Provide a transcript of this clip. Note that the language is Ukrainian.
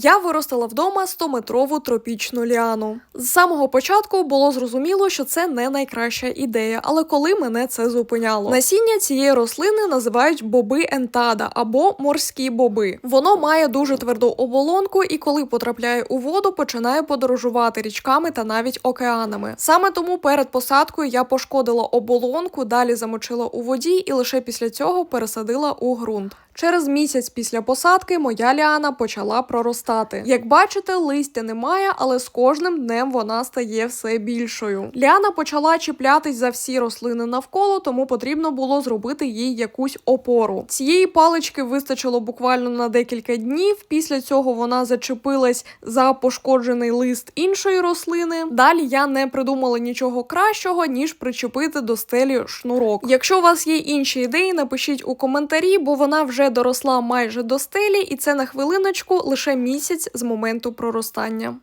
Я виростила вдома 100-метрову тропічну ліану. З самого початку було зрозуміло, що це не найкраща ідея, але коли мене це зупиняло. Насіння цієї рослини називають боби ентада або морські боби. Воно має дуже тверду оболонку, і коли потрапляє у воду, починає подорожувати річками та навіть океанами. Саме тому перед посадкою я пошкодила оболонку, далі замочила у воді і лише після цього пересадила у ґрунт. Через місяць після посадки моя ліана почала проростати. Як бачите, листя немає, але з кожним днем вона стає все більшою. Ліана почала чіплятись за всі рослини навколо, тому потрібно було зробити їй якусь опору. Цієї палички вистачило буквально на декілька днів. Після цього вона зачепилась за пошкоджений лист іншої рослини. Далі я не придумала нічого кращого, ніж причепити до стелі шнурок. Якщо у вас є інші ідеї, напишіть у коментарі, бо вона вже доросла майже до стелі, і це на хвилиночку лише місяць з моменту проростання.